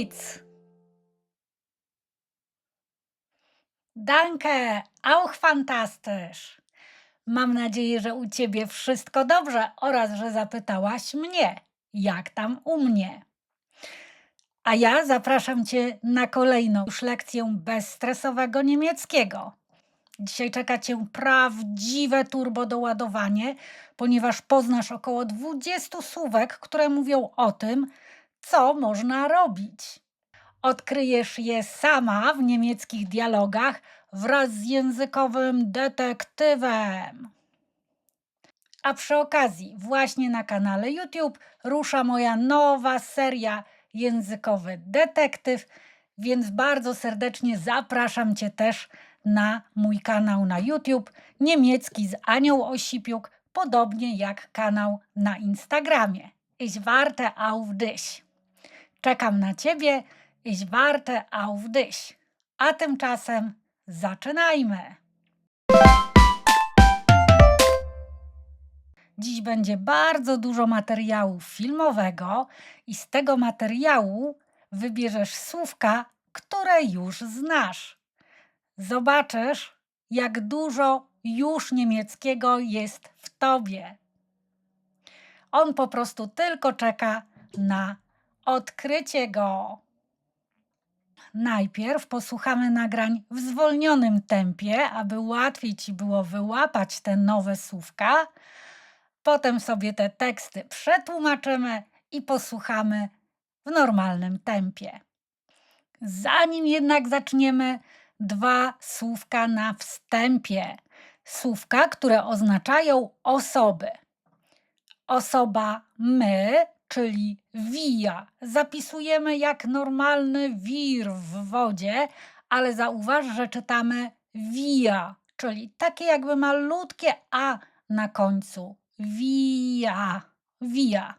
geht's? Danke, auch fantastysch. Mam nadzieję, że u ciebie wszystko dobrze oraz że zapytałaś mnie, jak tam u mnie. A ja zapraszam cię na kolejną już lekcję bezstresowego niemieckiego. Dzisiaj czeka cię prawdziwe turbo doładowanie, ponieważ poznasz około 20 słówek, które mówią o tym, co można robić. Odkryjesz je sama w niemieckich dialogach wraz z językowym detektywem. A przy okazji, właśnie na kanale YouTube rusza moja nowa seria Językowy Detektyw, więc bardzo serdecznie zapraszam Cię też na mój kanał na YouTube Niemiecki z Anią Osipiuk, podobnie jak kanał na Instagramie. Ich warte auf dich. Czekam na Ciebie. Ich warte auf dich. A tymczasem zaczynajmy. Dziś będzie bardzo dużo materiału filmowego i z tego materiału wybierzesz słówka, które już znasz. Zobaczysz, jak dużo już niemieckiego jest w tobie. On po prostu tylko czeka na odkrycie go. Najpierw posłuchamy nagrań w zwolnionym tempie, aby łatwiej ci było wyłapać te nowe słówka. Potem sobie te teksty przetłumaczymy i posłuchamy w normalnym tempie. Zanim jednak zaczniemy, dwa słówka na wstępie. Słówka, które oznaczają osoby. Osoba my, czyli wir, zapisujemy jak normalny wir w wodzie, ale zauważ, że czytamy via, czyli takie jakby malutkie a na końcu. Via, via.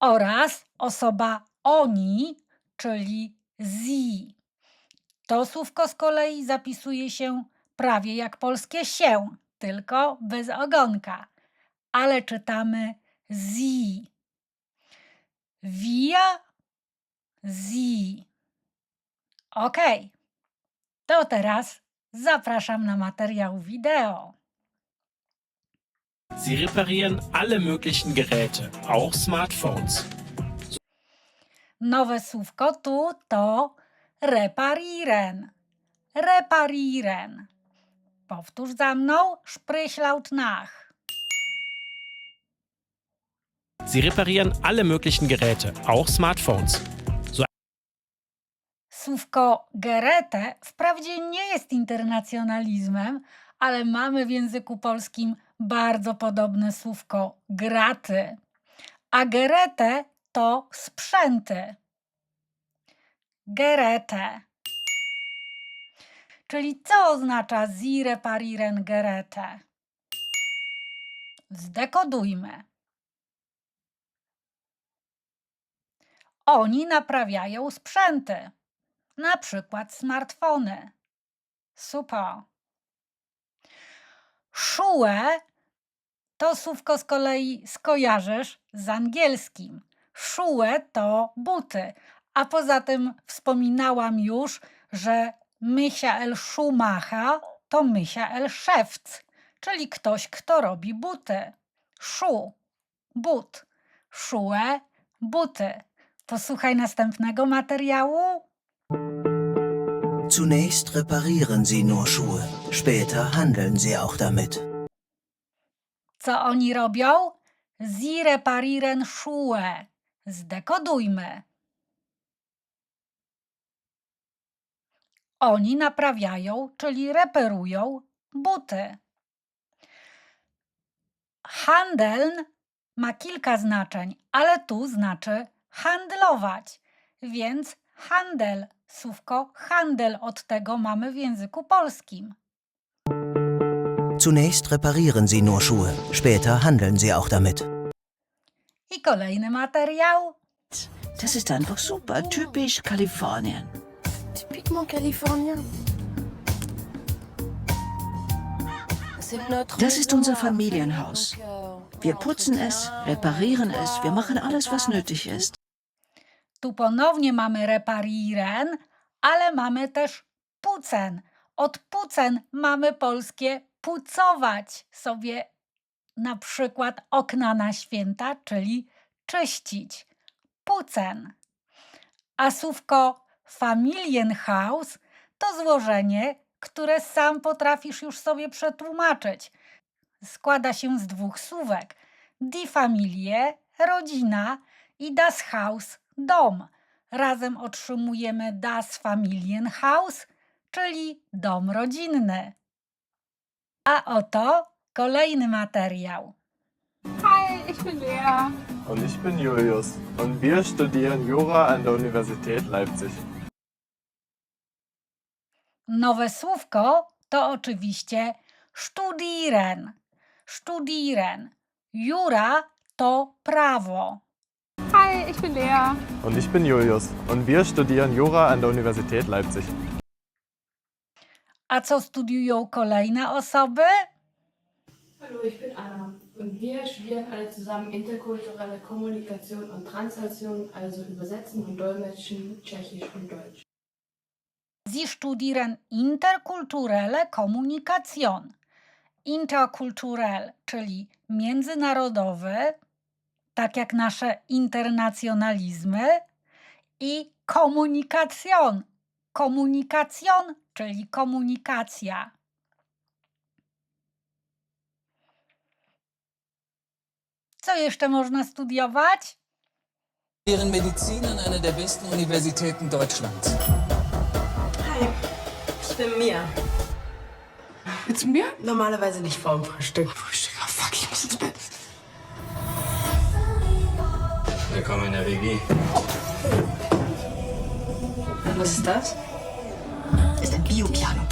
Oraz osoba oni, czyli zi. To słówko z kolei zapisuje się prawie jak polskie się, tylko bez ogonka, ale czytamy zi. Via, zi. Ok. To teraz zapraszam na materiał wideo. Sie reparieren alle möglichen Geräte, auch Smartphones. Nowe słówko tu to reparieren. Reparieren. Powtórz za mną, sprich laut nach. Sie reparieren alle möglichen Geräte, auch Smartphones. Słówko gerete wprawdzie nie jest internacjonalizmem, ale mamy w języku polskim bardzo podobne słówko graty. A gerete to sprzęty. Gerete. Czyli co oznacza Sie reparieren Gerete? Zdekodujmy. Oni naprawiają sprzęty, na przykład smartfony. Super. Schuhe to słówko z kolei skojarzysz z angielskim. Schuhe to buty, a poza tym wspominałam już, że Michael Schumacher to Michael Szewc, czyli ktoś, kto robi buty. Schuh, but. Schuhe, buty. Posłuchaj następnego materiału. Zunächst reparieren Sie nur Schuhe, später handeln Sie auch damit. Co oni robią? Sie reparieren Schuhe. Zdekodujmy. Oni naprawiają, czyli reperują buty. Handeln ma kilka znaczeń, ale tu znaczy handlować, więc handel, słówko handel od tego mamy w języku polskim. Zunächst reparieren Sie nur Schuhe, später handeln Sie auch damit. I kolejny materiał. Das ist einfach super, typisch Kalifornien. Typiquement notre Das ist unser Familienhaus. Wir putzen es, reparieren es, wir machen alles, was nötig ist. Tu ponownie mamy reparieren, ale mamy też pucen. Od pucen mamy polskie pucować sobie na przykład okna na święta, czyli czyścić. Pucen. A słówko Familienhaus to złożenie, które sam potrafisz już sobie przetłumaczyć. Składa się z dwóch słówek. Die Familie, rodzina i das Haus, dom. Razem otrzymujemy das Familienhaus, czyli dom rodzinny. A oto kolejny materiał. Hi, ich bin Lea. Und ich bin Julius. Und wir studieren Jura an der Universität Leipzig. Nowe słówko to oczywiście studieren. Studieren. Jura to prawo. Hi, ich bin Lea. Und ich bin Julius. Und wir studieren Jura an der Universität Leipzig. A co studiują kolejne osoby? Hallo, ich bin Anna und wir studieren alle zusammen interkulturelle Kommunikation und Translation, also Übersetzen und Dolmetschen, Tschechisch und Deutsch. Sie studieren interkulturelle Kommunikation. Interkulturell, czyli międzynarodowy, tak jak nasze internacjonalizmy, i komunikacjon. Komunikacjon, czyli komunikacja. Co jeszcze można studiować? studieren Medizin an einer der besten Universitäten Deutschlands. Hi, ich bin Mia. Jetzt mir? Normalerweise nicht vorm Frühstück. Frühstück, oh fuck, ich muss ins Bett. Willkommen in der WG. Was ist das? Ist ein Biopiano.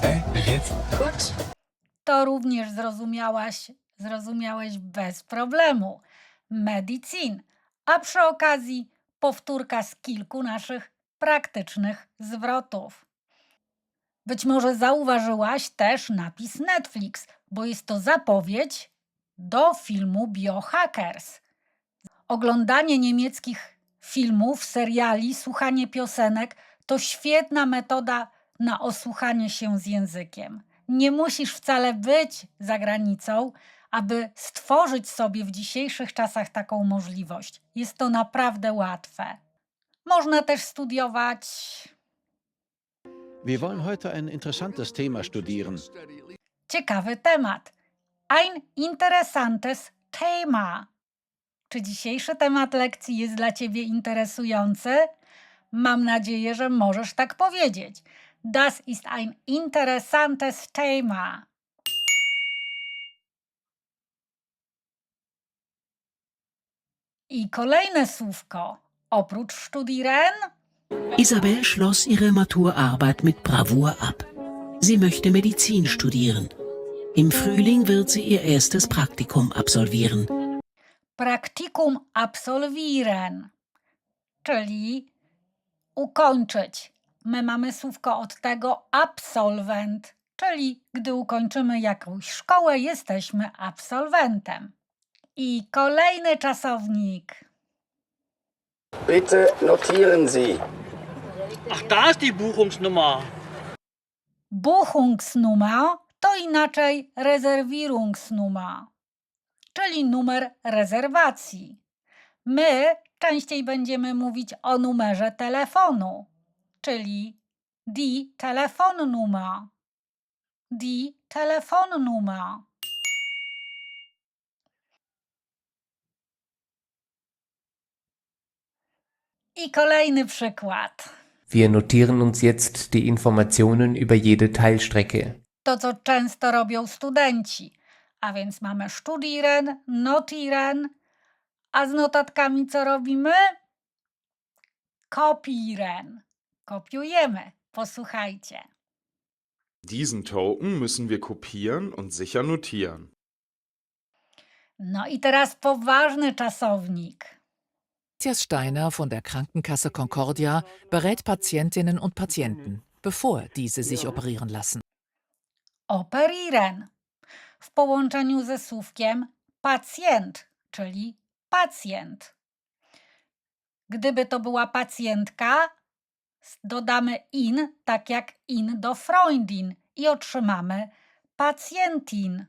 Hey, wie geht's? Gut. to również zrozumiałaś, zrozumiałeś bez problemu. Medicin. A przy okazji powtórka z kilku naszych praktycznych zwrotów. Być może zauważyłaś też napis Netflix, bo jest to zapowiedź do filmu Biohackers. Oglądanie niemieckich filmów, seriali, słuchanie piosenek to świetna metoda na osłuchanie się z językiem. Nie musisz wcale być za granicą, aby stworzyć sobie w dzisiejszych czasach taką możliwość. Jest to naprawdę łatwe. Można też studiować Wir wollen heute ein interessantes Thema studieren. Ciekawy temat. Ein interessantes Thema. Czy dzisiejszy temat lekcji jest dla Ciebie interesujący? Mam nadzieję, że możesz tak powiedzieć. Das ist ein interessantes Thema. I kolejne słówko. Oprócz studieren Isabel schloss ihre Maturarbeit mit Bravour ab. Sie möchte Medizin studieren. Im Frühling wird sie ihr erstes Praktikum absolvieren. Praktikum absolvieren, czyli ukończyć. My mamy słówko od tego absolwent, czyli gdy ukończymy jakąś szkołę, jesteśmy absolwentem. I kolejny czasownik. Bitte notieren Sie. Ach, da ist die Buchungsnummer. Buchungsnummer to inaczej Reservierungsnummer, czyli numer rezerwacji. My częściej będziemy mówić o numerze telefonu, czyli die Telefonnummer. Die Telefonnummer. I kolejny przykład. Wir notieren uns jetzt die Informationen über jede Teilstrecke. To, co często robią studenci. A więc mamy studieren, notieren, a z notatkami co robimy? Kopieren. Kopiujemy. Posłuchajcie. Diesen Token müssen wir kopieren und sicher notieren. No i teraz poważny czasownik. Matthias Steiner von der Krankenkasse Concordia berät Patientinnen und Patienten, bevor diese sich operieren lassen. Operieren. W połączeniu ze słówkiem pacjent, czyli pacjent. Gdyby to była pacjentka, dodamy in, tak jak in do Freundin i otrzymamy pacjentin.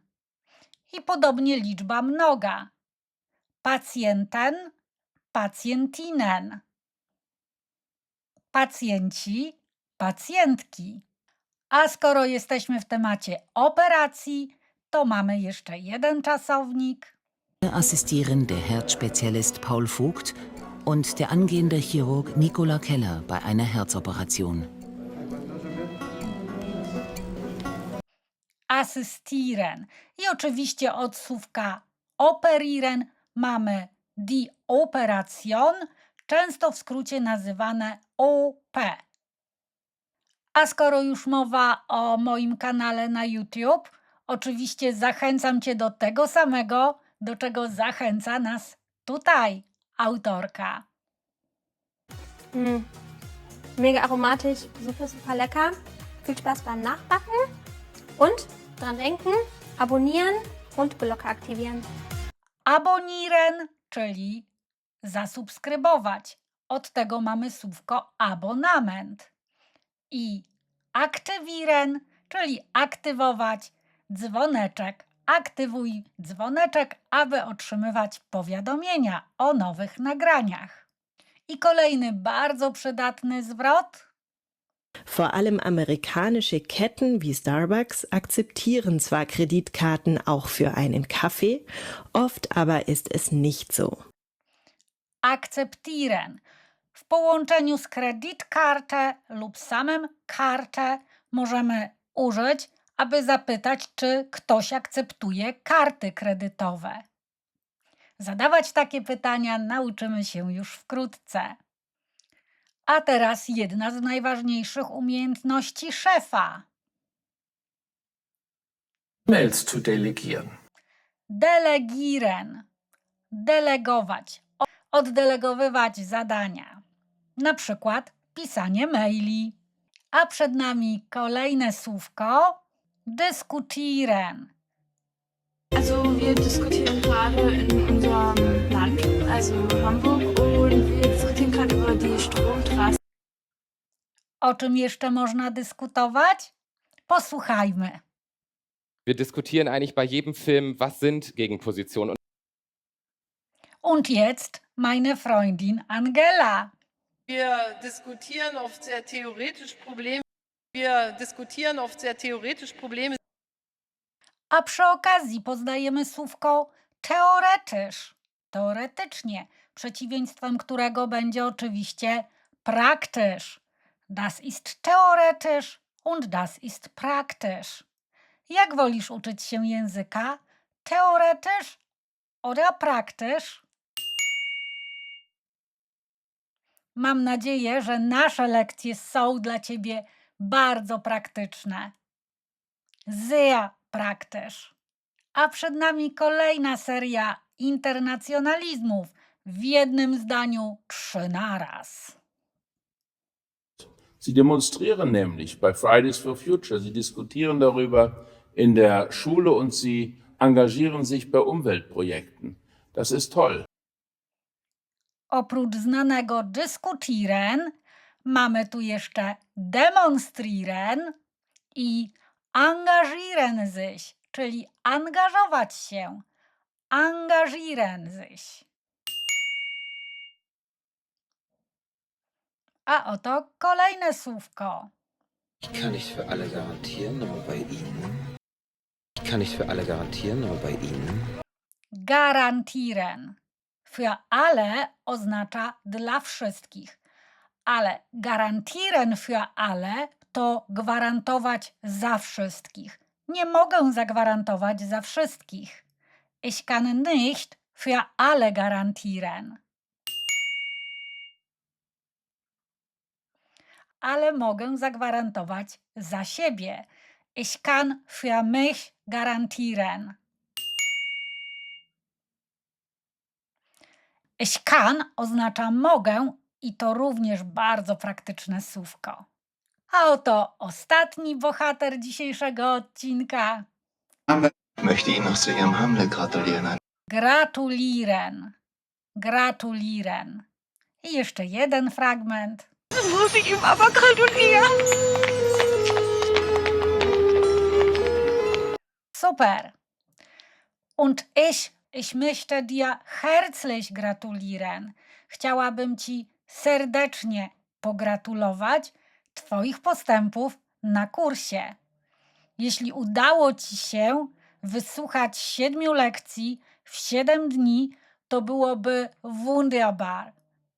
I podobnie liczba mnoga. Pacjenten, pacjentinen. Pacjenci, pacjentki. A skoro jesteśmy w temacie operacji, to mamy jeszcze jeden czasownik. assistieren der Herzspezialist Paul Vogt und der angehende Chirurg Nicola Keller bei einer Herzoperation. asystieren. I oczywiście od słówka operieren mamy die Operation, często w skrócie nazywane OP. A skoro już mowa o moim kanale na YouTube, oczywiście zachęcam Cię do tego samego, do czego zachęca nas tutaj autorka. Mm. Mega aromatisch, super, super lecker. Viel Spaß beim Nachbacken und dran denken, abonnieren und Glocke aktivieren. Abonieren, czyli zasubskrybować. Od tego mamy słówko abonament. I aktywieren, czyli aktywować dzwoneczek. Aktywuj dzwoneczek, aby otrzymywać powiadomienia o nowych nagraniach. I kolejny bardzo przydatny zwrot. Vor allem amerikanische Ketten wie Starbucks akzeptieren zwar Kreditkarten auch für einen Kaffee, oft aber ist es nicht so. akceptieren. W połączeniu z kreditkartę lub samym kartę możemy użyć, aby zapytać, czy ktoś akceptuje karty kredytowe. Zadawać takie pytania nauczymy się już wkrótce. A teraz jedna z najważniejszych umiejętności szefa. Mails zu delegieren. Delegieren. Delegować. Oddelegowywać zadania. Na przykład pisanie maili. A przed nami kolejne słówko. Dyskutieren. Also wir diskutieren gerade in unserem Land, also Hamburg, und wir diskutieren gerade über die Stromtrasse. O czym jeszcze można dyskutować? Posłuchajmy. Wir diskutieren eigentlich bei jedem Film, was sind Gegenpositionen. Und jetzt meine Freundin Angela. Wir diskutieren oft sehr theoretisch Probleme. Wir diskutieren oft sehr theoretisch Probleme. A przy okazji poznajemy słówko teoretysz. Teoretycznie, przeciwieństwem którego będzie oczywiście praktysch. Das ist teoretisch und das ist praktysch. Jak wolisz uczyć się języka? Teoretysz oder praktysz? Mam nadzieję, że nasze lekcje są dla Ciebie bardzo praktyczne. Sehr praktysz. A przed nami kolejna seria internacjonalizmów. W jednym zdaniu trzy naraz. Sie demonstrieren nämlich bei Fridays for Future. Sie diskutieren darüber in der Schule und sie engagieren sich bei Umweltprojekten. Das ist toll. Oprócz znanego dyskutieren, mamy tu jeszcze demonstrieren i engagieren sich, czyli angażować się. Engagieren sich. A oto kolejne słówko. Ich kann nicht für alle garantieren, aber bei Ihnen. Ich kann nicht für alle garantieren, aber bei Ihnen. Garantieren. Für alle oznacza dla wszystkich, ale garantieren für alle to gwarantować za wszystkich. Nie mogę zagwarantować za wszystkich. Ich kann nicht für alle garantieren. Ale mogę zagwarantować za siebie. Ich kann für mich garantieren. Ich kann oznacza mogę i to również bardzo praktyczne słówko. A oto ostatni bohater dzisiejszego odcinka. Möchte Ihnen noch zu Ihrem Hamlet gratulieren. Gratulieren. Gratulieren. I jeszcze jeden fragment. Muss ich ihm aber gratulieren. Super. Und ich, ich möchte dir herzlich gratulieren. Chciałabym ci serdecznie pogratulować Twoich postępów na kursie. Jeśli udało Ci się wysłuchać siedmiu lekcji w siedem dni, to byłoby wunderbar.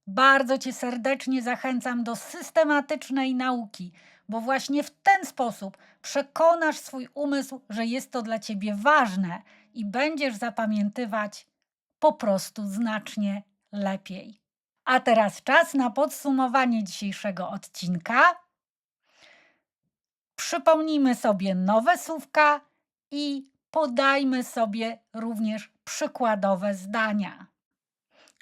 Bardzo Cię serdecznie zachęcam do systematycznej nauki, bo właśnie w ten sposób przekonasz swój umysł, że jest to dla Ciebie ważne i będziesz zapamiętywać po prostu znacznie lepiej. A teraz czas na podsumowanie dzisiejszego odcinka. Przypomnijmy sobie nowe słówka i podajmy sobie również przykładowe zdania.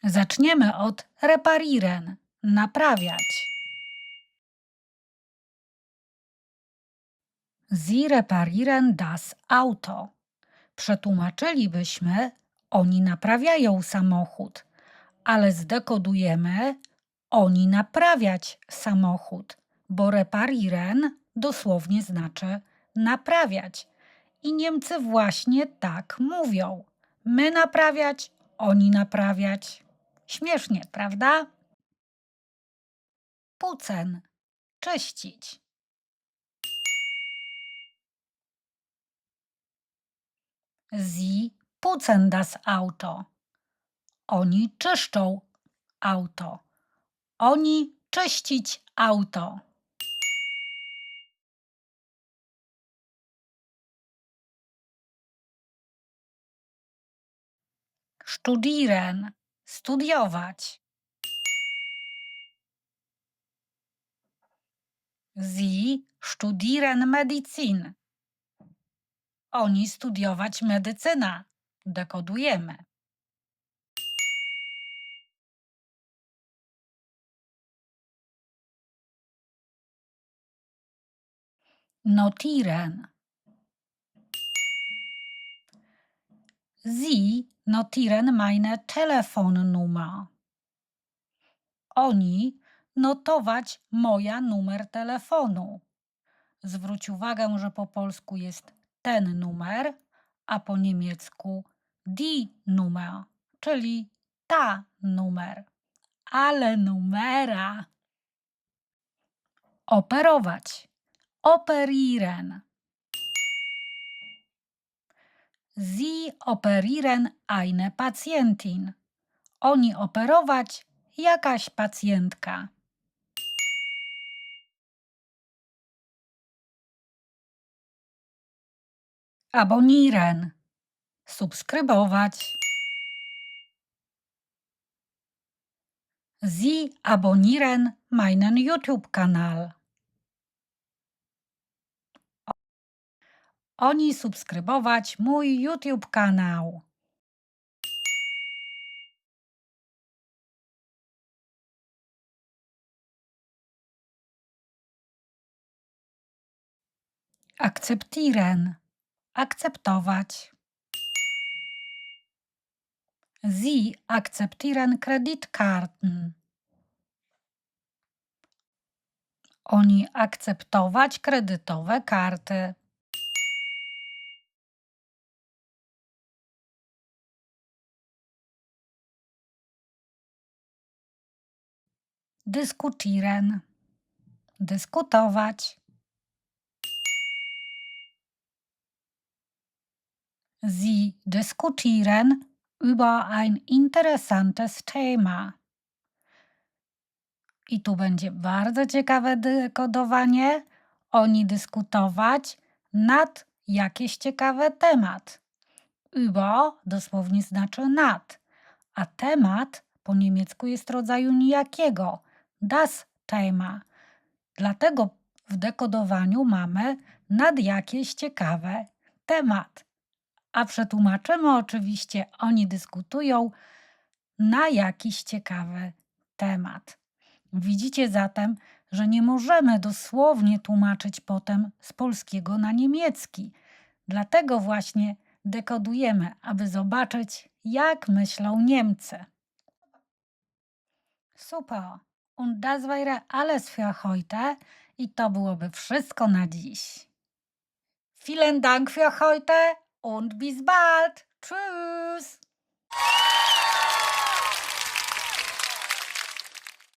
Zaczniemy od reparieren naprawiać. Sie reparieren das Auto. Przetłumaczylibyśmy oni naprawiają samochód, ale zdekodujemy oni naprawiać samochód, bo reparieren dosłownie znaczy naprawiać. I Niemcy właśnie tak mówią. My naprawiać, oni naprawiać. Śmiesznie, prawda? Pucen. Czyścić. Sie putzen das Auto. Oni czyszczą auto. Oni czyścić auto. Studieren. Studiować. Sie studieren Medizin. Oni studiować medycyna. Dekodujemy. Notieren. Sie notieren meine Telefonnummer. Oni notować moja numer telefonu. Zwróć uwagę, że po polsku jest ten numer, a po niemiecku die Nummer, czyli ta numer. Ale numera. Operować. Operieren. Sie operieren eine Patientin. Oni operować jakaś pacjentka. Abonieren. Subskrybować. Sie abonnieren meinen YouTube-Kanal. Oni subskrybować mój YouTube kanał. Akzeptieren. Akceptować. Sie akzeptieren Kreditkarten. Oni akceptować kredytowe karty. Dyskutieren. Dyskutować. Sie diskutieren über ein interessantes Thema. I tu będzie bardzo ciekawe dekodowanie. Oni dyskutować nad jakiś ciekawy temat. Über dosłownie znaczy nad, a temat po niemiecku jest rodzaju nijakiego. Das Thema. Dlatego w dekodowaniu mamy nad jakieś ciekawe temat. A przetłumaczymy oczywiście, oni dyskutują na jakiś ciekawy temat. Widzicie zatem, że nie możemy dosłownie tłumaczyć potem z polskiego na niemiecki. Dlatego właśnie dekodujemy, aby zobaczyć, jak myślą Niemcy. Super. Und das wäre alles für heute. I to byłoby wszystko na dziś. Vielen Dank für heute und bis bald. Tschüss.